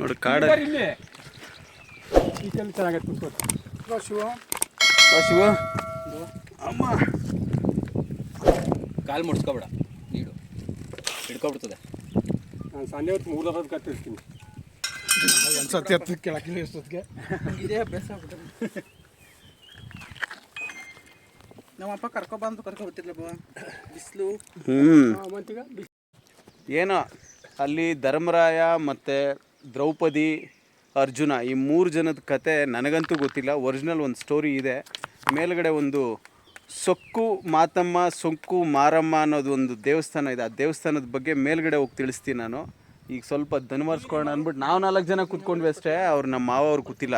ನೋಡಿ ಕಾಡ ಇಲ್ಲಿ. ಈ ಚೆನ್ನಾಗೈತೆ ಕುತ್ಕೋತ ಶಿವ. ಶಿವ. ಅಮ್ಮ. ಕಾಲು ಮುಡ್ಸ್ಕೊಬೇಡ ನೀಡು. ಹಿಡ್ಕೊಬಿಡ್ತದೆ. ನಾನು ಸಂಜೆ ಹೊತ್ತು ಮೂರು ಹೊತ್ತು ಕತ್ತಿರ್ತೀನಿ ಒಂದು ಸತಿ ಹತ್ತು ಕೆಳಕಿಲ್ಲ ಎಷ್ಟೊತ್ತಿಗೆ? ಇದೇ ಅಭ್ಯಾಸ ಆಗ್ಬಿಟ್ಟದೆ ನಮ್ಮಪ್ಪ ಕರ್ಕೊಬಂದು ಕರ್ಕೊ ಬರ್ತಿರ್ಲಪ್ಪ ಬಿಸಿಲು. ಹ್ಞೂ ಏನೋ ಅಲ್ಲಿ ಧರ್ಮರಾಯ ಮತ್ತು ದ್ರೌಪದಿ ಅರ್ಜುನ ಈ ಮೂರು ಜನದ ಕತೆ ನನಗಂತೂ ಗೊತ್ತಿಲ್ಲ. ಒರಿಜಿನಲ್ ಒಂದು ಸ್ಟೋರಿ ಇದೆ. ಮೇಲುಗಡೆ ಒಂದು ಸೊಕ್ಕು ಮಾತಮ್ಮ ಸೊಕ್ಕು ಮಾರಮ್ಮ ಅನ್ನೋದು ಒಂದು ದೇವಸ್ಥಾನ ಇದೆ. ಆ ದೇವಸ್ಥಾನದ ಬಗ್ಗೆ ಮೇಲ್ಗಡೆ ಹೋಗಿ ತಿಳಿಸ್ತೀನಿ ನಾನು. ಈಗ ಸ್ವಲ್ಪ ದನವರ್ಸ್ಕೊಳ್ಳೋಣ ಅಂದ್ಬಿಟ್ಟು ನಾವು ನಾಲ್ಕು ಜನ ಕೂತ್ಕೊಂಡ್ವಿ ಅಷ್ಟೇ. ಅವ್ರು ನಮ್ಮ ಮಾವ ಅವ್ರು ಕೂತಿಲ್ಲ.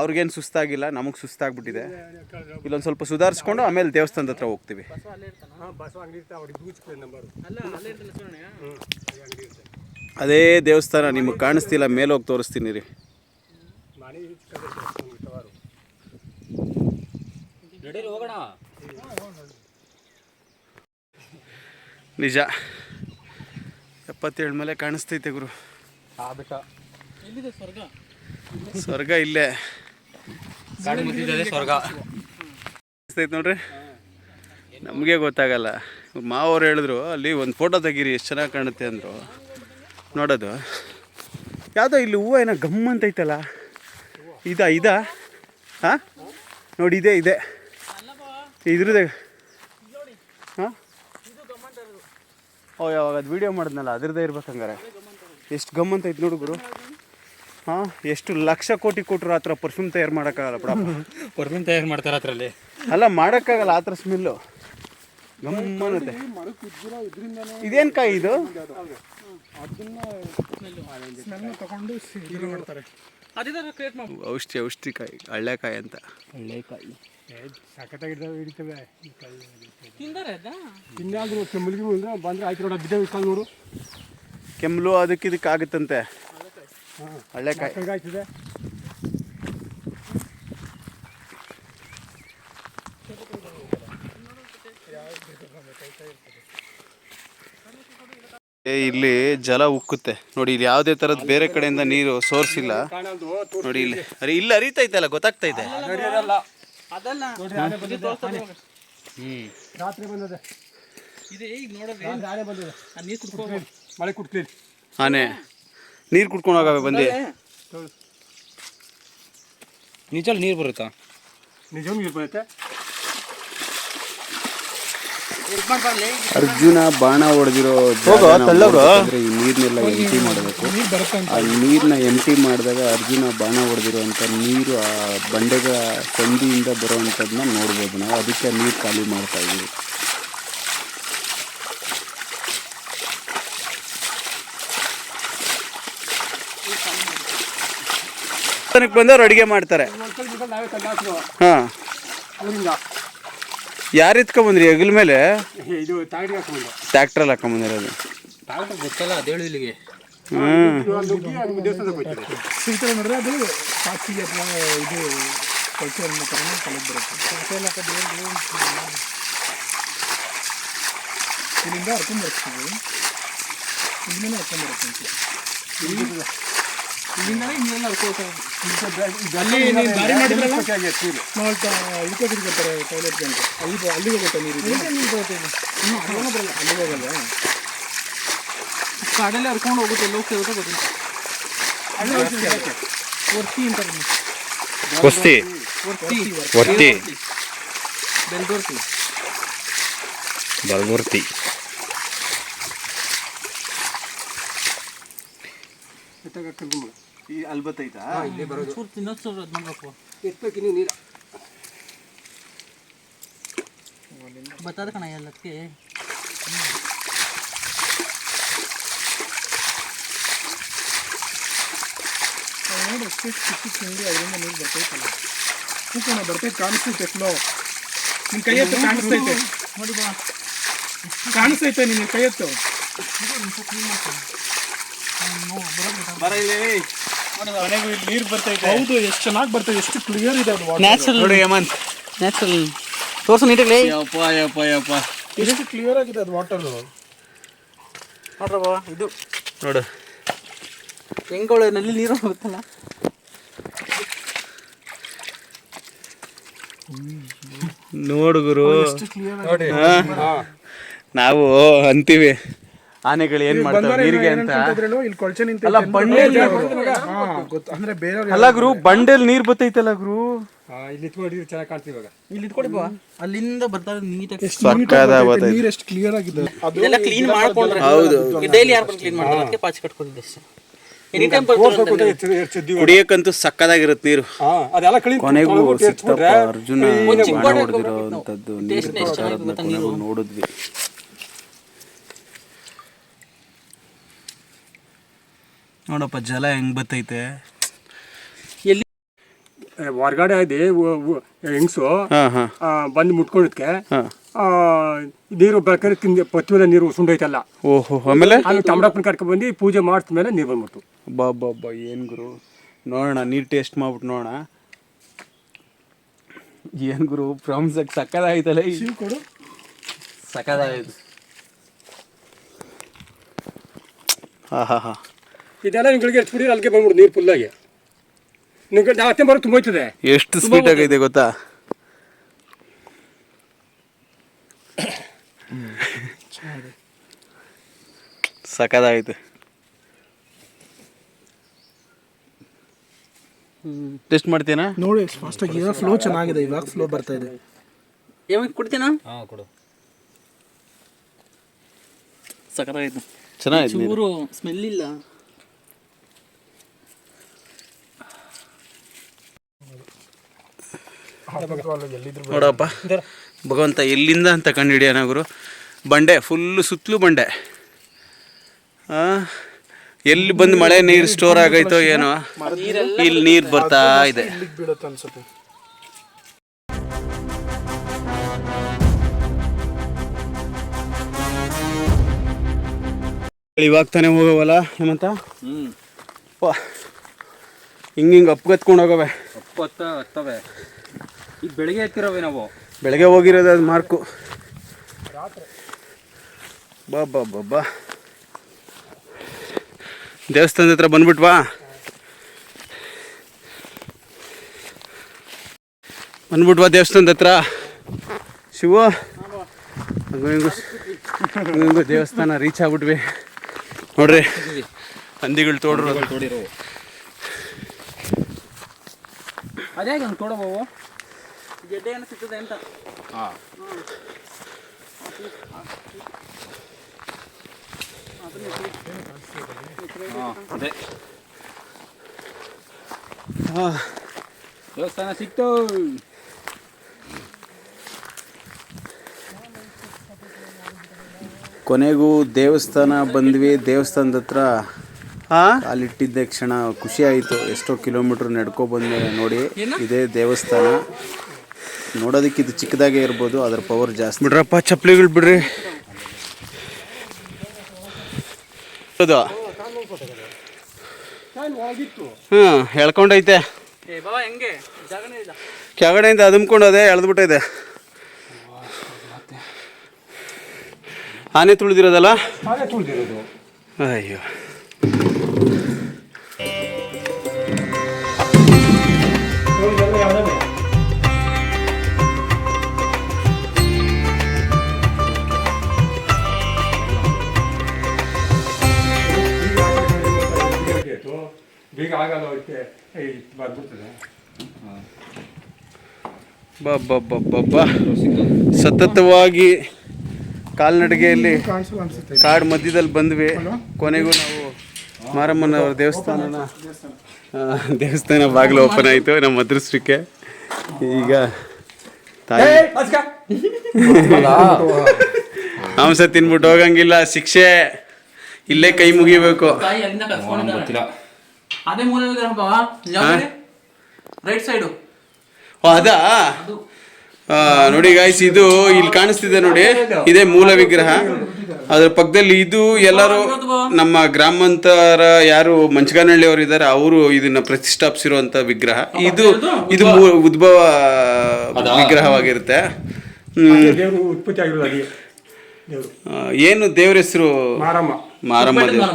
ಅವ್ರಿಗೇನು ಸುಸ್ತಾಗಿಲ್ಲ ನಮಗೆ ಸುಸ್ತಾಗ್ಬಿಟ್ಟಿದೆ. ಇಲ್ಲೊಂದು ಸ್ವಲ್ಪ ಸುಧಾರಿಸ್ಕೊಂಡು ಆಮೇಲೆ ದೇವಸ್ಥಾನದ ಹತ್ರ ಹೋಗ್ತೀವಿ. ಅದೇ ದೇವಸ್ಥಾನ ನಿಮಗೆ ಕಾಣಿಸ್ತಿಲ್ಲ, ಮೇಲೆ ಹೋಗಿ ತೋರಿಸ್ತೀನಿ ರೀ. ನಿಜ. ಎಪ್ಪತ್ತೇಳು ಮೇಲೆ ಕಾಣಿಸ್ತೈತೆ ಗುರು. ಸ್ವರ್ಗ ಇಲ್ಲೇ. ಸ್ವರ್ಗ ಕಾಣಿಸ್ತೈತೆ ನೋಡ್ರಿ. ನಮಗೆ ಗೊತ್ತಾಗಲ್ಲ. ಮಾವ್ರು ಹೇಳಿದ್ರು, ಅಲ್ಲಿ ಒಂದು ಫೋಟೋ ತೆಗೀರಿ, ಎಷ್ಟು ಚೆನ್ನಾಗಿ ಕಾಣುತ್ತೆ ಅಂದರು. ನೋಡೋದು. ಯಾವುದೋ ಇಲ್ಲಿ ಹೂವು ಏನೋ ಗಮ್ ಅಂತ ಐತಲ್ಲ ಇದಾ ಇದಾ? ಹಾಂ? ನೋಡಿ ಇದೆ ಇದೆ. ಇದ್ರದ ಹಾಂ? ಓ ಯಾವಾಗ ಅದು ವೀಡಿಯೋ ಮಾಡಿದ್ನಲ್ಲ ಅದ್ರದ್ದೇ ಇರ್ಬೇಕು ಹಂಗಾರೆ. ಎಷ್ಟು ಗಮ್ ಅಂತ ಐತೆ ನೋಡು ಗುರು. ಹಾಂ ಎಷ್ಟು ಲಕ್ಷ ಕೋಟಿ ಕೊಟ್ಟರು ಆ ಥರ ಪರ್ಫ್ಯೂಮ್ ತಯಾರು ಮಾಡೋಕ್ಕಾಗಲ್ಲ ಬಿಡಪ್ಪ. ಪರ್ಫ್ಯೂಮ್ ತಯಾರು ಮಾಡ್ತಾರೆ ಅದರಲ್ಲಿ. ಅಲ್ಲ ಮಾಡೋಕ್ಕಾಗಲ್ಲ ಆ ಥರ ಸ್ಮೆಲ್ಲು ಗಮ್ಮನತೆ ಇದೇನು ಕಾಯಿ ಇದು? ತಗೊಂಡು ಮಾಡ್ತಾರೆ ಅದೇ ಕ್ರಿಯೇಟ್ ಮಾಡಿ ಔಷಧಿ ಔಷಧಿ ಕಾಯಿ ಹಳ್ಳೆಕಾಯಿ ಅಂತ. ಹಳ್ಳೆಕಾಯಿ. ಸಖತ್ತಾಗಿದ್ದಾವೆ ಹಿಡಿತವೆ. ತಿಂದಾರೆ ಅದ? ಇನ್ನಾದ್ರೂ ಕೆಮ್ಮಲಿಗೆ ಮುಂದೆ ಬಂದರೆ ಆಯ್ತು ನೋಡಿ ಬಿದ್ದೆ ನೋಡು. ಕೆಮ್ಮಲು ಅದಕ್ಕೆ ಇದಕ್ಕೆ ಆಗುತ್ತಂತೆ ಹಳ್ಳೆಕಾಯಿ. ಇಲ್ಲಿ ಜಲ ಉಕ್ಕುತ್ತೆ. ನೋಡಿ ಇಲ್ಲಿ ಯಾವುದೇ ತರದ ಬೇರೆ ಕಡೆಯಿಂದ ನೀರು ಸೋರ್ಸ್ ಇಲ್ಲ ನೋಡಿ ಇಲ್ಲಿ. ಅರೆ ಇಲ್ಲಿ ಅಲ್ಲ ಗೊತ್ತಾಗ್ತೈತೆ ಅದಲ್ಲ ರಾತ್ರಿ ಬಂದದೆ ಇದೆ. ಈಗ ನೋಡೋದು ನಾಳೆ ಬಂದದೆ ಆ ನೀರು ಕುಡ್ಕೋ ಮಳೆ ಕುಡ್ತೀನಿ ಆನೆ ನೀರು ಕುಡ್ಕೊಂಡು ಹೋಗವೆ ಬಂದು. ನಿಜ ನೀರು ಬರುತ್ತಾ? ನಿಜ ನೀರು ಬರುತ್ತೆ? ಅರ್ಜುನ ಬಾಣ ಹೊಡೆದಿರೋ ಈ ನೀರ್ನೆಲ್ಲ ಎಂಟಿ ಮಾಡಬೇಕು. ಆ ನೀರನ್ನ ಎಂಟಿ ಮಾಡಿದಾಗ ಅರ್ಜುನ ಬಾಣ ಹೊಡೆದಿರುವಂಥ ನೀರು ಆ ಬಂಡೆಗ ಸಂದಿಯಿಂದ ಬರುವಂಥದ್ದನ್ನ ನೋಡ್ಬೋದು ನಾವು. ಅದಕ್ಕೆ ನೀರು ಖಾಲಿ ಮಾಡ್ತಾ ಇದ್ದೀವಿ. ಬಂದವ್ರು ಅಡುಗೆ ಮಾಡ್ತಾರೆ. ಹಾಂ. ಊರಿಂದ. ಯಾರು ಎತ್ಕೊಂಬಂದ್ರಿ? ಹೆಗಲ ಮೇಲೆ? ಇದು ತಾಗಡಿ ಹಾಕೊಂಡು ಟ್ಯಾಕ್ಟ್ರಲ್ಲಿ ಹಾಕೊಂಬಂದಿರೋದು. ಗೊತ್ತಲ್ಲ ಅದೇಳು ಇಲ್ಲಿಗೆ. ಹ್ಞೂ ದೇವಸ್ಥಾನಕ್ಕೆ ಸಿಗ್ತಾರೆ ಅದು ಸಾಕ್ಷಿಗೆ ಅಥವಾ ಇದು ಕಲ್ಚರ್ ಥರನೇ ಕಲೆಕ್ಟ್ ಬರುತ್ತೆ. ಹಾಕೋ ದೇವ್ರುಗಳು ಇಲ್ಲಿಂದ ಹರ್ಕೊಂಡ್ ಬರ್ತೀವಿ. ಇಲ್ಲಿಂದನೇ ಹರ್ಕೊಂಡ್ ಬರುತ್ತೆ ಅಂತ ಇಲ್ಲಿಂದಲೇ ನೀರೆಲ್ಲ ಹರ್ಕೋತಾರೆ ಅಲ್ಲಿ ನೀನು ದಾರಿ ಮಾಡಿದ್ರಲ್ಲ ನೀರು ನಾವು ಇದಕ್ಕೆ ತಿರ್ಗಿರ್ತಾರೆ ಟಾಯ್ಲೆಟ್ಗೆ ಅಂತ ಅಲ್ಲಿ ಅಲ್ಲಿಗೆ ಹೋಗುತ್ತೆ ನೀರು ನೀರು ಬರುತ್ತೆ ಇನ್ನು ಅಲ್ಲಿಗೆ ಬರಲ್ಲ ಅಲ್ಲಿಗೆ ಹೋಗಲ್ವಾ ಕಾಡಲ್ಲಿ ಹರ್ಕೊಂಡು ಹೋಗುತ್ತೆ ಎಲ್ಲ ಹೋಗ್ತಾ ಇರುತ್ತೆ ಗೊತ್ತಿಲ್ಲ ವರ್ತಿ ಅಂತಾರೆ ಕುಸ್ತಿ ವರ್ತಿ ವರ್ತಿ ಬೆಲ್ದೋರ್ತಿ ಬಲ್ಮೂರ್ತಿ ಈ ಅಲ್ಲಿ ಬತ್ತೈತಾ ಚೂರು ತಿನ್ನೋದು ಚೂರು ಅದು ಮಾಡ್ಬೇಕು. ಎತ್ತಬೇಕು ನೀರ ನೀರು. ಬತ್ತದ ಕಣ ಎಲ್ಲದಕ್ಕೆ? ನೋಡಿ ಅಷ್ಟೇ ಚಿಕ್ಕ ತಿಂಡಿ ಅದರಿಂದ ನೀರು ಬರ್ತೈತಲ್ಲ. ಕೂಕೋಣ ಬರ್ತೈತೆ ಕಾಣಿಸ್ತೈತೆ ಫ್ಲೋ ನಿಮ್ಮ ಕೈ ಎತ್ತು ಕಾಣಿಸ್ತೈತೆ. ನೋಡಿ ಬಾ. ಕಾಣಿಸ್ತೈತೆ ನಿಮ್ಮ ಕೈ ಎತ್ತು ನೀರು ಬರ್ತೈತೆ ಹೌದು ಎಷ್ಟು ಚೆನ್ನಾಗಿ ಬರ್ತೈತೆ ಎಷ್ಟು ಕ್ಲಿಯರ್ ಇದೆ ಅದು. ನ್ಯಾಚುರಲ್ ನೋಡಿ ಹೇಮಂತ್ ನ್ಯಾಚುರಲ್ ತೋರ್ಸು ನೀಟಾಗಲಿ ಯಪ್ಪ ಯಪ್ಪ ಯಪ್ಪ. ಎಷ್ಟು ಕ್ಲಿಯರ್ ಆಗಿದೆ ಅದು ವಾಟರ್ ನೋಡ್ರಪ್ಪ ಇದು. ನೋಡು. ಹೆಂಗೋಳೆ ನಲ್ಲಿ ನೀರು ಹೋಗುತ್ತಲ್ಲ? ನೋಡು ಗುರು. ನೋಡಿ ಹಾ. ನಾವು ಅಂತೀವಿ. ಆನೆಗಳು ಏನ್ ಮಾಡ್ತಾವೆ? ನೀರಿಗೆ ಅಂತ? ಅಂತಂದ್ರೇನು ಇಲ್ಲಿ ಕೊಳ್ಚೆ ನಿಂತ ಅಲ್ಲ ಬಂಡೆಲ್ ಹಾ ಅಂದ್ರೆ ಬೇರೆ ಅಲ್ಲ ಗುರು ಬಂಡೆಲ್ ನೀರ್ ಬತ್ತೈತಲ್ಲ ಗುರು? ಇಲ್ಲಿ ಇಟ್ಕೊಂಡಿದ್ರೆ ಚೆನ್ನಾಗಿ ಕಾಣ್ತೀವಿ ಇವಾಗ. ಇಲ್ಲಿ ಇಟ್ಕೊಡಿ ಬಾ. ಅಲ್ಲಿಂದ ಬರ್ತಾರೆ ನೀಟಾಗಿ. ಸಕ್ಕದ ಬತ್ತೈತೆ ನೀರ್ ಎಷ್ಟು ಕ್ಲಿಯರ್ ಆಗಿದೆ. ಕ್ಲೀನ್ ಮಾಡ್ಕೊಂಡ್ರೆ ಹೌದು. ಡೈಲಿ ಯಾರು ಕ್ಲೀನ್ ಮಾಡ್ತಾರೆ? ಅದಕ್ಕೆ ಪಾಚಿ ಕಟ್ಕೊಂಡಿದ್ದೆ ಅಷ್ಟೇ. ಎನಿ ಟೈಮ್ ಬರ್ತಾರೆ ಎರ್ಚಿದ್ವಿ ಕುಡಿಯಕ್ಕಂತೂ ಸಕ್ಕದಾಗಿರುತ್ತೆ ನೀರು. ಹಾ ಅದೆಲ್ಲ ಕ್ಲೀನ್ ಕೊನೆಗೂ ಸಿಕ್ತಪ್ಪ ಅರ್ಜುನ ನೋಡಿದಿರೋ ನೀರು ನೋಡಿದ್ವಿ. ನೋಡಪ್ಪ ಜಲ ಹೆಂಗ್ ಬತ್ತೈತೆ? ಎಲ್ಲಿ ಹೊರ್ಗಡೆ ಇದೆ ಹೆಂಗ್ಸು ಹಾ ಹಾ. ಆ, ಬಂದು ಮುಟ್ಕೊಂಡಕ್ಕೆ ನೀರು ಬೇಕಾದ್ರೆ ತಿಂದ ಪತ್ವಿದ ನೀರು ಸುಂಡೈತಲ್ಲ ಓಹೋ ಆಮೇಲೆ? ಆಮೇಲೆ ತಮಡಪ್ಪನ ಕರ್ಕೊಂಡ್ ಬಂದು ಪೂಜೆ ಮಾಡಿದ ಮೇಲೆ ನೀರು ಬಂದ್ಬಿಡ್ತು. ಬಾ ಬಾ ಬಾ ಏನು ಗುರು? ನೋಡೋಣ ನೀರು ಟೇಸ್ಟ್ ಮಾಡ್ಬಿಟ್ಟು ನೋಡೋಣ. ಏನು ಗುರು ಪ್ರಾಮ್ಸ್ ಸಕ್ಕದಾಯ್ತಲ್ಲ ಕೊಡು. ಸಕ್ಕದಾಯ್ತು. ಹಾ ಹಾ ಹಾ. ಇದೆಲ್ಲ ನಿಮ್ಗಳಿಗೆ ಎಷ್ಟು ಬಿಡಿ ಅಲ್ಲಿಗೆ ಬಂದ್ಬಿಡು ನೀರು ಫುಲ್ಲಾಗಿ ನಿಮ್ಗೆ ಜಾಸ್ತಿ ಬರೋ ತುಂಬ ಹೋಯ್ತದೆ. ಎಷ್ಟು ಸ್ವೀಟ್ ಆಗಿದೆ ಗೊತ್ತಾ? ಸಕ್ಕದಾಗೈತೆ ಟೆಸ್ಟ್ ಮಾಡ್ತೀನಾ ನೋಡಿ ಫಾಸ್ಟ್ ಆಗಿ ಫ್ಲೋ ಚೆನ್ನಾಗಿದೆ ಇವಾಗ ಫ್ಲೋ ಬರ್ತಾ ಇದೆ. ಯಾವಾಗ ಕುಡ್ತೀನಾ? ಸಕ್ಕತ್ತಾಗೈತೆ ಚೆನ್ನಾಗಿದೆ. ನೀರು. ಚೂರು ಸ್ಮೆಲ್ ಇಲ್ಲ. ನೋಡಪ್ಪ. ಭಗವಂತ ಎಲ್ಲಿಂದ ಅಂತ ಕಂಡುಹಿಡಿಯೋಣ ಗುರು. ಬಂಡೆ ಫುಲ್ಲು ಸುತ್ತಲೂ ಬಂಡೆ. ಆ, ಎಲ್ಲಿ ಬಂದು ಮಳೆ ನೀರು ಸ್ಟೋರ್ ಆಗೈತೋ ಏನೋ. ಇಲ್ಲಿ ನೀರು ಬರ್ತಾ ಇದೆ. ಇವಾಗ ತಾನೇ ಹೋಗವಲ್ಲ ಹೇಮಂತ? ಹಿಂಗೆ ಹಿಂಗೆ ಅಪ್ಗತ್ಕೊಂಡು ಹೋಗವೆ. ಅಪ್ಪತ್ತ ಹತ್ತವೆ ಈಗ ಬೆಳಿಗ್ಗೆ ಎತ್ತಿರವೆ ನಾವು? ಬೆಳಗ್ಗೆ ಹೋಗಿರೋದು ಅದು ಮಾರ್ಕು. ಬಾ ಬಾ ಬಾ ಬಾ. ದೇವಸ್ಥಾನದ ಹತ್ರ ಬಂದ್ಬಿಟ್ವಾ? ಬಂದ್ಬಿಟ್ವಾ ದೇವಸ್ಥಾನದ ಹತ್ರ? ಶಿವ? ಹಂಗು ದೇವಸ್ಥಾನ ರೀಚ್ ಆಗ್ಬಿಟ್ವಿ. ನೋಡ್ರಿ ಹಂದಿಗಳು ತೋಡ್ರು ತೋಡಿರೋ ಅದೇ ಗೆಡ್ಡೆ ಏನು ಸಿಗ್ತದೆ ಅಂತ ಅದೇ ದೇವಸ್ಥಾನ ಸಿಕ್ತು. ಕೊನೆಗೂ ದೇವಸ್ಥಾನ ಬಂದ್ವಿ. ದೇವಸ್ಥಾನದ ಹತ್ರ ಅಲ್ಲಿಟ್ಟಿದ್ದ ಕ್ಷಣ ಖುಷಿ ಆಯಿತು. ಎಷ್ಟೋ ಕಿಲೋಮೀಟ್ರ್ ನಡ್ಕೊ ಬಂದ್ಮೇಲೆ ನೋಡಿ ಇದೇ ದೇವಸ್ಥಾನ. ನೋಡೋದಕ್ಕೆ ಇದು ಚಿಕ್ಕದಾಗೆ ಇರ್ಬೋದು ಅದ್ರ ಪವರ್ ಜಾಸ್ತಿ. ಬಿಡ್ರಪ್ಪ ಚಪ್ಪಲಿಗಳು ಬಿಡ್ರಿ. ಅದು ಹ್ಞೂ ಎಳ್ಕೊಂಡೈತೆ. ಏ ಬಾಬಾ ಹೆಂಗೆ ಜಾಗನೇ ಇಲ್ಲ ಕೆಳಗಡೆಯಿಂದ ಅದುಮ್ಕೊಂಡೋದೆ ಎಳೆದ್ಬಿಟ್ಟೈತೆ ಆನೆ ತುಳಿದಿರೋದಲ್ಲ? ಹಾಗೆ ತುಳಿದಿರೋದು. ಅಯ್ಯೋ. ಬಬ್ಬಬ್ಬಬ್ಬಬ್ಬ ಸತತವಾಗಿ ಕಾಲ್ನಡಿಗೆಯಲ್ಲಿ ಕಾಡು ಮಧ್ಯದಲ್ಲಿ ಬಂದ್ವಿ. ಕೊನೆಗೂ ನಾವು ಮಾರಮ್ಮನವರ ದೇವಸ್ಥಾನನ ದೇವಸ್ಥಾನ ಬಾಗಿಲು ಓಪನ್ ಆಯಿತು ನಮ್ಮ ಅದೃಷ್ಟಕ್ಕೆ. ಈಗ ತಾಯಿ ಮಾಂಸ ತಿನ್ಬಿಟ್ಟು ಹೋಗಂಗಿಲ್ಲ ಶಿಕ್ಷೆ ಇಲ್ಲೇ ಕೈ ಮುಗಿಬೇಕು. ಅದೇ ಮೂಲ ರೈಟ್ ಸೈಡು ಅದಾ ಆ, ನೋಡಿ ಗಾಯ್ಸ್ ಇದು ಇಲ್ಲಿ ಕಾಣಿಸ್ತಿದೆ ನೋಡಿ. ಇದೇ ಮೂಲ ವಿಗ್ರಹ. ಅದ್ರ ಪಕ್ಕದಲ್ಲಿ ಇದು ಎಲ್ಲರೂ ನಮ್ಮ ಗ್ರಾಮಾಂತರ ಯಾರು ಮಂಚಗಾನಹಳ್ಳಿ ಅವರು ಇದ್ದಾರೆ ಅವರು ಇದನ್ನ ಪ್ರತಿಷ್ಠಾಪಿಸಿರುವಂತ ವಿಗ್ರಹ. ಇದು ಇದು ಉದ್ಭವ ವಿಗ್ರಹವಾಗಿರುತ್ತೆ. ಏನು ದೇವ್ರ ಹೆಸರು? ಮಾರಮ್ಮ. ಮಾರಮ್ಮ ದೇವ್ರು.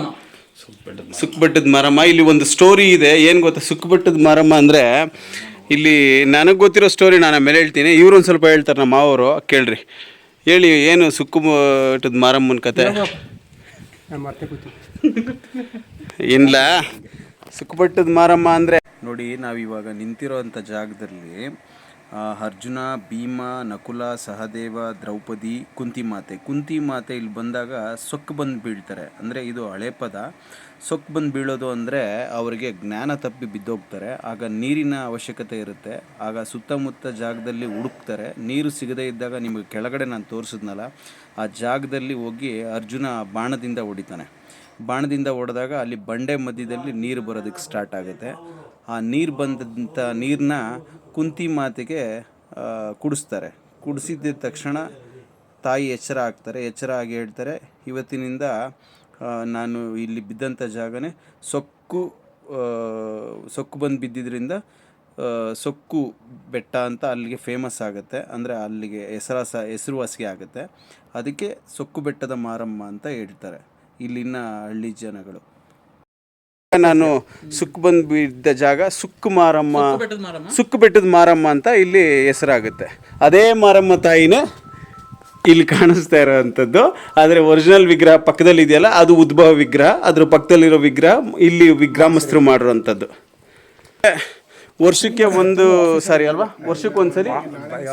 ಮಾರಮ್ಮ. ಇಲ್ಲಿ ಒಂದು ಸ್ಟೋರಿ ಇದೆ. ಏನು ಗೊತ್ತಾ? ಸುಕ್ಕಬೆಟ್ಟದ ಮಾರಮ್ಮ ಅಂದರೆ ಇಲ್ಲಿ ನನಗೆ ಗೊತ್ತಿರೋ ಸ್ಟೋರಿ ನಾನು ಆಮೇಲೆ ಹೇಳ್ತೀನಿ. ಇವ್ರು ಒಂದು ಸ್ವಲ್ಪ ಹೇಳ್ತಾರೆ ನಮ್ಮ ಮಾವರು ಕೇಳ್ರಿ. ಹೇಳಿ ಏನು ಸುಕ್ಕು ಬೆಟ್ಟದ ಮಾರಮ್ಮನ ಕತೆ? ಇಲ್ಲ ಸುಕ್ಕುಪಟ್ಟದ ಮಾರಮ್ಮ ಅಂದರೆ? ನೋಡಿ ನಾವಿವಾಗ ನಿಂತಿರೋವಂಥ ಜಾಗದಲ್ಲಿ ಅರ್ಜುನ ಭೀಮ ನಕುಲ ಸಹದೇವ ದ್ರೌಪದಿ ಕುಂತಿ ಮಾತೆ ಕುಂತಿ ಮಾತೆ ಇಲ್ಲಿ ಬಂದಾಗ ಸೊಕ್ಕು ಬಂದು ಬೀಳ್ತಾರೆ. ಅಂದರೆ ಇದು ಹಳೆ ಪದ. ಸೊಕ್ಕು ಬಂದು ಬೀಳೋದು ಅಂದರೆ ಅವರಿಗೆ ಜ್ಞಾನ ತಪ್ಪಿ ಬಿದ್ದೋಗ್ತಾರೆ. ಆಗ ನೀರಿನ ಅವಶ್ಯಕತೆ ಇರುತ್ತೆ. ಆಗ ಸುತ್ತಮುತ್ತ ಜಾಗದಲ್ಲಿ ಹುಡುಕ್ತಾರೆ. ನೀರು ಸಿಗದೇ ಇದ್ದಾಗ ನಿಮಗೆ ಕೆಳಗಡೆ ನಾನು ತೋರಿಸಿದ್ನಲ್ಲ, ಆ ಜಾಗದಲ್ಲಿ ಹೋಗಿ ಅರ್ಜುನ ಬಾಣದಿಂದ ಹೊಡಿತಾನೆ. ಬಾಣದಿಂದ ಹೊಡೆದಾಗ ಅಲ್ಲಿ ಬಂಡೆ ಮಧ್ಯದಲ್ಲಿ ನೀರು ಬರೋದಕ್ಕೆ ಸ್ಟಾರ್ಟ್ ಆಗುತ್ತೆ. ಆ ನೀರು ಬಂದಂಥ ನೀರನ್ನ ಕುಂತಿ ಮಾತಿಗೆ ಕುಡಿಸ್ತಾರೆ. ಕುಡಿಸಿದ ತಕ್ಷಣ ತಾಯಿ ಎಚ್ಚರ ಆಗ್ತಾರೆ. ಎಚ್ಚರ ಆಗಿ ಹೇಳ್ತಾರೆ, ಇವತ್ತಿನಿಂದ ನಾನು ಇಲ್ಲಿ ಬಿದ್ದಂಥ ಜಾಗನೇ ಸೊಕ್ಕು ಸೊಕ್ಕು ಬಂದು ಬಿದ್ದಿದ್ದರಿಂದ ಸೊಕ್ಕು ಬೆಟ್ಟ ಅಂತ ಅಲ್ಲಿಗೆ ಫೇಮಸ್ ಆಗುತ್ತೆ. ಅಂದರೆ ಅಲ್ಲಿಗೆ ಹೆಸರಾಸ ಹೆಸರುವಾಸಿ ಆಗುತ್ತೆ. ಅದಕ್ಕೆ ಸೊಕ್ಕು ಬೆಟ್ಟದ ಮಾರಮ್ಮ ಅಂತ ಹೇಳ್ತಾರೆ. ಇಲ್ಲಿನ ಹಳ್ಳಿ ಜನಗಳು. ನಾನು ಸುಕ್ಕು ಬಂದು ಬಿದ್ದ ಜಾಗ ಸುಕ್ಕು ಮಾರಮ್ಮ? ಸುಕ್ಕು ಬೆಟ್ಟದ ಮಾರಮ್ಮ ಅಂತ ಇಲ್ಲಿ ಹೆಸರಾಗುತ್ತೆ. ಅದೇ ಮಾರಮ್ಮ ತಾಯಿನೇ ಇಲ್ಲಿ ಕಾಣಿಸ್ತಾ ಇರೋವಂಥದ್ದು ಆದರೆ ಒರಿಜಿನಲ್ ವಿಗ್ರಹ ಪಕ್ಕದಲ್ಲಿ ಇದೆಯಲ್ಲ ಅದು ಉದ್ಭವ ವಿಗ್ರಹ ಅದ್ರ ಪಕ್ಕದಲ್ಲಿರೋ ವಿಗ್ರಹ ಇಲ್ಲಿ ವಿಗ್ರಾಮಸ್ಥರು ಮಾಡಿರೋವಂಥದ್ದು ವರ್ಷಕ್ಕೆ ಒಂದು ಸಾರಿ ಅಲ್ವಾ? ವರ್ಷಕ್ಕೆ ಒಂದು ಸರಿ?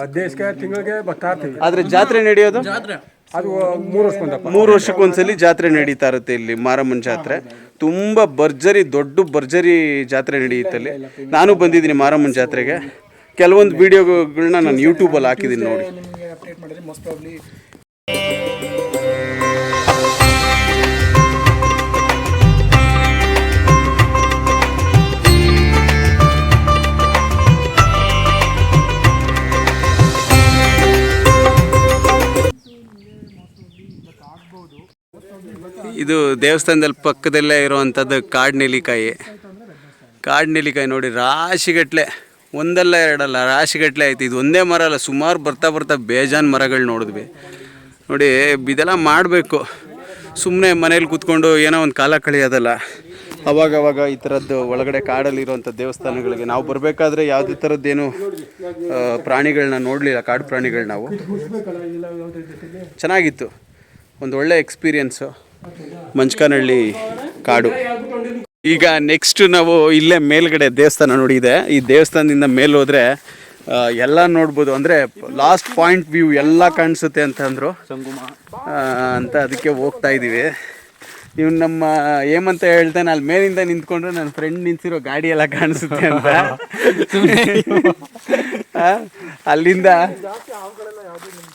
ಹದಿನೈದು ತಿಂಗಳಿಗೆ ಬರ್ತಾ ಇರ್ತೀವಿ. ಆದರೆ ಜಾತ್ರೆ ನಡೆಯೋದು? ಜಾತ್ರೆ. ಅದು ಮೂರು ವರ್ಷ ಒಂದ್ಸಲಿ ಮೂರು ವರ್ಷಕ್ಕೊಂದ್ಸಲಿ ಜಾತ್ರೆ ನಡೀತಾ ಇರುತ್ತೆ ಇಲ್ಲಿ ಮಾರಮ್ಮನ ಜಾತ್ರೆ. ತುಂಬ ಭರ್ಜರಿ ದೊಡ್ಡ ಭರ್ಜರಿ ಜಾತ್ರೆ ನಡೆಯುತ್ತೆ ಅಲ್ಲಿ. ನಾನು ಬಂದಿದ್ದೀನಿ ಮಾರಮ್ಮನ ಜಾತ್ರೆಗೆ. ಕೆಲವೊಂದು ವಿಡಿಯೋಗಳನ್ನ ನಾನು ಯೂಟ್ಯೂಬಲ್ಲಿ ಹಾಕಿದ್ದೀನಿ ನೋಡಿ. ನಿಮಗೆ ಅಪ್ಡೇಟ್ ಮಾಡಿದ್ರೆ ಮೋಸ್ಟ್ ಪ್ರಾಬ್ಲಿ ಇದು ದೇವಸ್ಥಾನದಲ್ಲಿ ಪಕ್ಕದಲ್ಲೇ ಇರುವಂಥದ್ದು ಕಾಡು ನೆಲ್ಲಿಕಾಯಿ ಕಾಡು ನೆಲ್ಲಿಕಾಯಿ ನೋಡಿ ರಾಶಿಗಟ್ಲೆ ಒಂದಲ್ಲ ಎರಡಲ್ಲ ರಾಶಿಗಟ್ಲೆ ಆಯ್ತು. ಇದು ಒಂದೇ ಮರ ಅಲ್ಲ, ಸುಮಾರು ಬರ್ತಾ ಬರ್ತಾ ಬೇಜಾನ್ ಮರಗಳು ನೋಡಿದ್ವಿ. ನೋಡಿ, ಇದೆಲ್ಲ ಮಾಡಬೇಕು. ಸುಮ್ಮನೆ ಮನೇಲಿ ಕೂತ್ಕೊಂಡು ಏನೋ ಒಂದು ಕಾಲ ಕಳಿಯೋದಲ್ಲ. ಅವಾಗ ಅವಾಗ ಈ ಥರದ್ದು ಒಳಗಡೆ ಕಾಡಲ್ಲಿರುವಂಥ ದೇವಸ್ಥಾನಗಳಿಗೆ ನಾವು ಬರಬೇಕಾದ್ರೆ ಯಾವುದೇ ಥರದ್ದೇನು ಪ್ರಾಣಿಗಳನ್ನ ನೋಡಲಿಲ್ಲ, ಕಾಡು ಪ್ರಾಣಿಗಳು ನಾವು. ಚೆನ್ನಾಗಿತ್ತು. ಒಂದು ಒಳ್ಳೆ ಎಕ್ಸ್ಪೀರಿಯನ್ಸು ಮಂಚ್ಕನಹಳ್ಳಿ ಕಾಡು. ಈಗ ನೆಕ್ಸ್ಟ್ ನಾವು ಇಲ್ಲೇ ಮೇಲ್ಗಡೆ ದೇವಸ್ಥಾನ ನೋಡಿದೆ ಈ ದೇವಸ್ಥಾನದಿಂದ ಮೇಲೆ ಹೋದ್ರೆ ಎಲ್ಲ ನೋಡ್ಬೋದು. ಅಂದರೆ ಲಾಸ್ಟ್ ಪಾಯಿಂಟ್ ವ್ಯೂ ಎಲ್ಲ ಕಾಣಿಸುತ್ತೆ ಅಂತ ಅಂದರು. ಅಂತ ಅದಕ್ಕೆ ಹೋಗ್ತಾ ಇದ್ದೀವಿ ಇವ್ ನಮ್ಮ ಏಮಂತ ಹೇಳ್ತಾನೆ, ಅಲ್ಲಿ ಮೇಲಿಂದ ನಿಂತ್ಕೊಂಡ್ರೆ ನನ್ನ ಫ್ರೆಂಡ್ ನಿಂತಿರೋ ಗಾಡಿ ಎಲ್ಲ ಕಾಣಿಸುತ್ತೆ ಅಂತ. ಅಲ್ಲಿಂದ ಜಾಸ್ತಿ ಹಾವುಗಳೆಲ್ಲ ಯಾವುದೂ ನಿಮ್ಗೆ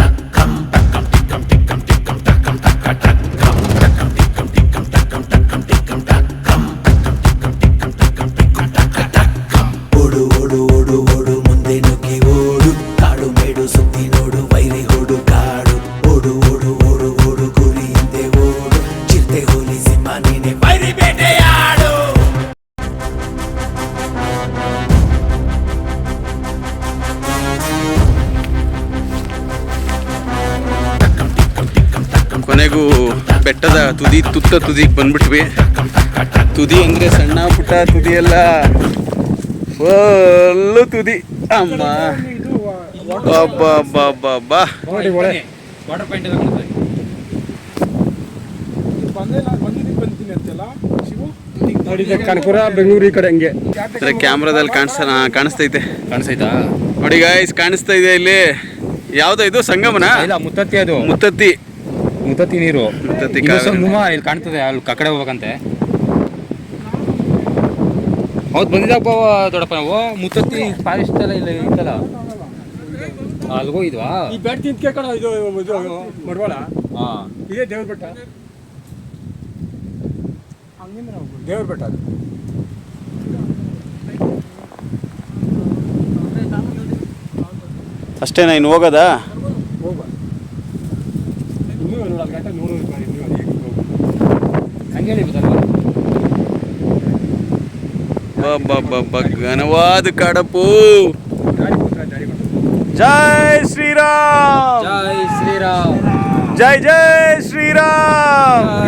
ತುದಿಗೆ ಬಂದ್ಬಿಟ್ವಿ. ತುದಿ ಅಂದರೆ ಸಣ್ಣ ಪುಟ್ಟ ತುದಿ ಎಲ್ಲ ಫುಲ್ಲು ತುದಿ. ಅಮ್ಮ. ಬಾ ಬಾ ಬಾ ಇದು ಕನಕಪುರ ಬೆಂಗಳೂರು ಈ ಕಡೆ ಹಂಗೆ. ಕ್ಯಾಮ್ರಾದಲ್ಲಿ ಕಾಣಿಸ್ತಾ ಕಾಣಿಸ್ತೈತೆ. ಕಾಣಿಸೈತಾ ನೋಡಿ ಗಾಯ್ಸ್ ಕಾಣಿಸ್ತಾ ಇದೆ ಇಲ್ಲಿ. ಯಾವ್ದು ಇದು ಸಂಗಮನ? ಇಲ್ಲ ಮುತ್ತತ್ತಿ ಅದು. ಮುತ್ತತ್ತಿ. ಮುತ್ತತ್ತಿ ನೀರು. ಮುತ್ತತ್ತಿ. ಸಂಗಮ ಇಲ್ಲಿ ಕಾಣ್ತದೆ ಅಲ್ಲಿ ಕಕ್ಕಡೆ ಹೋಗ್ಬೇಕಂತೆ. ಹೌದು ಬಂದಿದ್ದಪ್ಪ ದೊಡ್ಡಪ್ಪ ನಾವು. ಮುತ್ತತ್ತಿ ಫಾರೆಸ್ಟ್ ಎಲ್ಲ ಇಲ್ಲ ಇತ್ತಲ್ಲ ಅಲ್ಗೋ ಇದ್ವಾ? ಈ ಬೆಟ್ಟ ತಿಂತ್ಕೆ ಕಣ ಇದು ಇದು ಮಡವಾಳ. ಹಾಂ. ಇದೇ ದೇವ್ರ ಬೆಟ್ಟ. ದೇವ್ರ ಬೆಟ್ಟ ಅದು. ಅಷ್ಟೇನಾ ಇನ್ನು ಹೋಗೋದಾ? అబ్బబ్బబ్బబ్బ ఘనవాదు కడపు. జై శ్రీరామ్. జై శ్రీరామ్. జై జై శ్రీరామ్.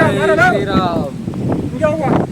శ్రీరామ్.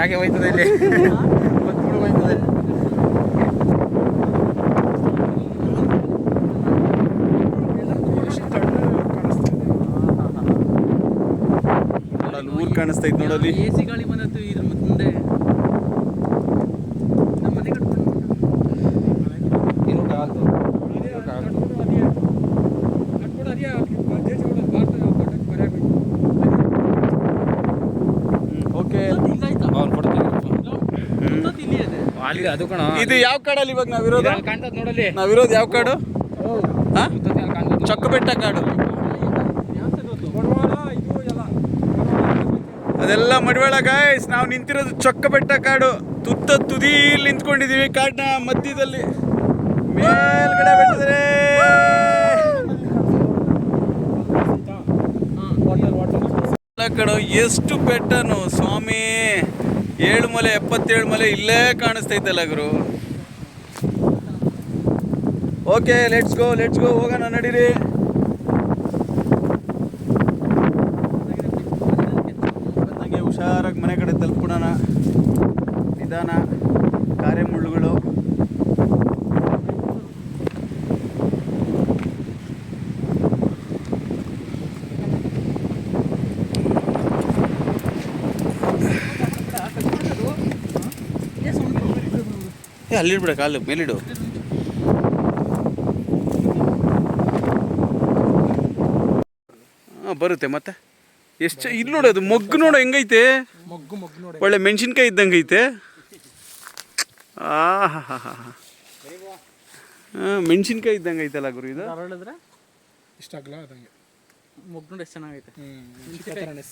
ಕರ್ಕೊಂಡ್ ಬರೋದಕ್ಕೆ ಹಾಗೆ ಹೋಯ್ತದೆ ಇಲ್ಲಿ ಬಂದ್ಬಿಡು ಹೋಯ್ತದೆ ನೋಡಲ್ಲಿ ಊರ್ ಕಾಣಿಸ್ತೈತ್ ನೋಡಲ್ಲಿ ಎ ಸಿ ಗಾಳಿ ಬಂದತ್ತು ಇದ್ರ ಮುಂದೆ ನಮ್ಮ ಮನೆ ಕಟ್ಕೊಂಡು ಇರೋಕ್ಕಾಗಲ್ದು ಓಕೆ ಅವ್ನು ಕೊಡ್ತೀನಿ ಇಲ್ಲಿ ಇದೆ ಅಲ್ಲಿ ಅದು ಕಣ. ಇದು ಯಾವ ಕಾಡಲ್ಲಿ ಇವಾಗ ನಾವಿರೋದು ಕಾಣ್ತದ ನೋಡಲ್ಲಿ. ನಾವಿರೋದು ಯಾವ ಕಾಡು? ಚಕ್ಕ ಮುತ್ತತ್ತಿ ಅಲ್ಲಿ ಕಾಣ್ತದೆ ಚೊಕ್ಕ ಬೆಟ್ಟ ಕಾಡು. ಅದೆಲ್ಲ ಮಡಿವಾಳ ಗಾಯ್ಸ್ ನಾವು ನಿಂತಿರೋದು ಚೊಕ್ಕ ಬೆಟ್ಟ ಕಾಡು. ತುತ್ತ ತುದಿಯಲ್ಲಿ ನಿಂತ್ಕೊಂಡಿದೀವಿ ಕಾಡಿನ ಮಧ್ಯದಲ್ಲಿ. ಮೇಲ್ಗಡೆ ಬೆಟ್ಟದರೆ. ಕಡೆ ಎಷ್ಟು ಬೆಟ್ಟನು ಸ್ವಾಮಿ. ಏಳು ಮಲೆ, ಎಪ್ಪತ್ತೇಳು ಮಲೆ ಇಲ್ಲೇ ಕಾಣಿಸ್ತೈತಲ್ಲ ಗುರು. Okay let's go let's go ಹೋಗೋಣ, ನಡೀರಿ. ಹುಷಾರಾಗಿ ಮನೆ ಕಡೆ ತಲುಪಿಡೋಣ ನಿಧಾನ. ಏ ಅಲ್ಲಿಡ್ಬಿಡ ಕಾಲು ಮೇಲಿಡು. ಹಾಂ ಬರುತ್ತೆ ಮತ್ತೆ. ಎಷ್ಟು ಇಲ್ಲಿ ನೋಡು ಅದು ಮೊಗ್ಗು ನೋಡು ಹೆಂಗೈತೆ? ಮೊಗ್ಗು ಮೊಗ್ಗು ನೋಡಿ. ಒಳ್ಳೆ ಮೆಣಸಿನ್ಕಾಯಿ ಇದ್ದಂಗೆ ಐತೆ. ಹಾಂ ಮೆಣಸಿನ್ಕಾಯಿ ಇದ್ದಂಗೆ ಐತಲ್ಲ ಗುರು ಇದು? ಇಷ್ಟ ಆಗಲ್ಲ ಅದಂಗೆ. ಮೊಗ್ಗು ನೋಡಿ ಎಷ್ಟು ಚೆನ್ನಾಗೈತೆ.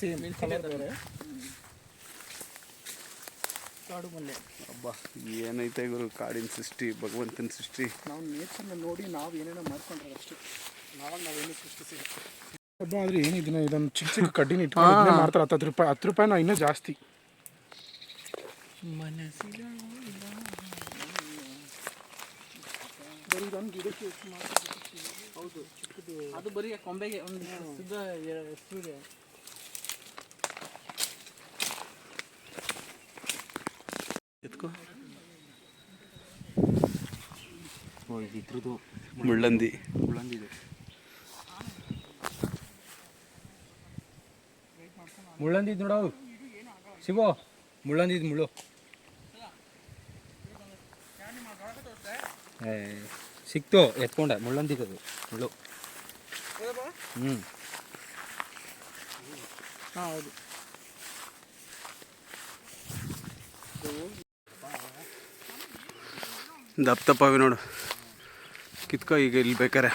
ಸೇಮ್ ಕಾಡು ಮಲ್ಲೆ. ಅಬ್ಬಾ ಏನೈತೆ ಗುರು ಕಾಡಿನ ಸೃಷ್ಟಿ ಭಗವಂತನ ಸೃಷ್ಟಿ. ನಾವು ನೇಚರ್ನ ನೋಡಿ ನಾವು ಏನೇನೋ ಮಾಡ್ಕೊಂಡ್ರೆ ಅಷ್ಟೇ. ನಾವಾಗ ನಾವೇನು ಸೃಷ್ಟಿಸಿ ಆದ್ರೆ ಆದರೆ ಏನಿದಿನ ಇದೊಂದು ಚಿಕ್ಕ ಚಿಕ್ಕ ಕಡ್ಡಿನ ಇಟ್ಕೊಂಡು ಇದನ್ನೇ ಮಾಡ್ತಾರೆ ಹತ್ತು ಹತ್ತು ರೂಪಾಯಿ ಹತ್ತು ರೂಪಾಯಿ ನಾವು ಇನ್ನೂ ಜಾಸ್ತಿ. ಬರೀ ಇದೊಂದು ಗಿಡಕ್ಕೆ ಎಷ್ಟು ಮಾಡ್ತಾರೆ. ಹೌದು. ಚಿಕ್ಕದು ಅದು ಬರೀ ಕೊಂಬೆಗೆ ಒಂದು ಸುದ್ದ ಎಷ್ಟು ಇದೆ ಎತ್ಕೋ ಮುಳ್ಳಂದಿ. ಮುಳ್ಳಂದಿದ್. ನೋಡು ಶಿವು ಮುಳ್ಳಂದಿದ್ ಮುಳ್ಳು. ಏ ಸಿಕ್ತು ಎತ್ಕೊಂಡೆ ಮುಳ್ಳಂದಿದ್ದು ಮುಳ್ಳು. ಹ್ಞೂ ಹಾಂ ಹೌದು. ದಪ್ಪ ದಪ್ಪವೆ ನೋಡು. ಕಿತ್ಕೊ ಈಗ ಇಲ್ಲಿ ಬೇಕಾರೆ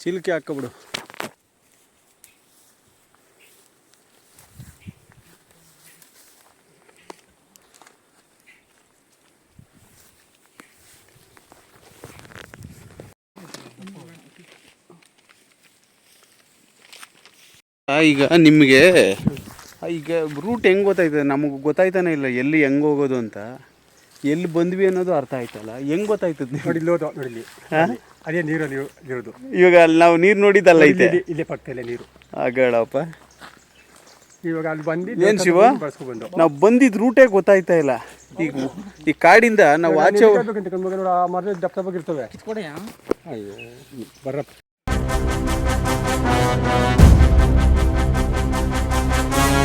ಚಿಲ್ಕೆ ಹಾಕೊಬಿಡು ಈಗ ನಿಮಗೆ ಈಗ ರೂಟ್ ಹೆಂಗೆ ಗೊತ್ತಾಯ್ತದೆ? ನಮಗೆ ಗೊತ್ತಾಯ್ತಾನೆ ಇಲ್ಲ ಎಲ್ಲಿ ಹೆಂಗೆ ಹೋಗೋದು ಅಂತ. ಎಲ್ಲಿ ಬಂದ್ವಿ ಅನ್ನೋದು ಅರ್ಥ ಆಯ್ತಲ್ಲ? ಹೆಂಗ್ ಗೊತ್ತಾಯ್ತದ ನೀವು ನೋಡಿ ಇಲ್ಲಿ ಹೋದ ನೋಡಿ ಇಲ್ಲಿ. ಅದೇ ನೀರಲ್ಲಿ ಇರೋದು. ಇವಾಗ ಅಲ್ಲಿ ನಾವು ನೀರು ನೋಡಿದ್ದಲ್ಲ ಐತೆ ಇಲ್ಲಿ- ಇಲ್ಲೇ ಪಕ್ಕದಲ್ಲೇ ನೀರು. ಆಗಡಪ್ಪ ಇವಾಗ ಅಲ್ಲಿ ಬಂದು ಏನ್ ಶಿವ? ಬಳಸ್ಕೊಂಡು ಬಂದು ನಾವು ಬಂದಿದ್ದ ರೂಟೇ ಗೊತ್ತಾಯ್ತಾ ಇಲ್ಲ. ಈಗ ಈ ಕಾಡಿಂದ ನಾವು ಆಚೆ ಮರದ ದಪ್ಪ ದಪ್ಪ ಇರ್ತವೆ. ಅಯ್ಯೋ ಬರಪ್ಪ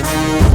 Música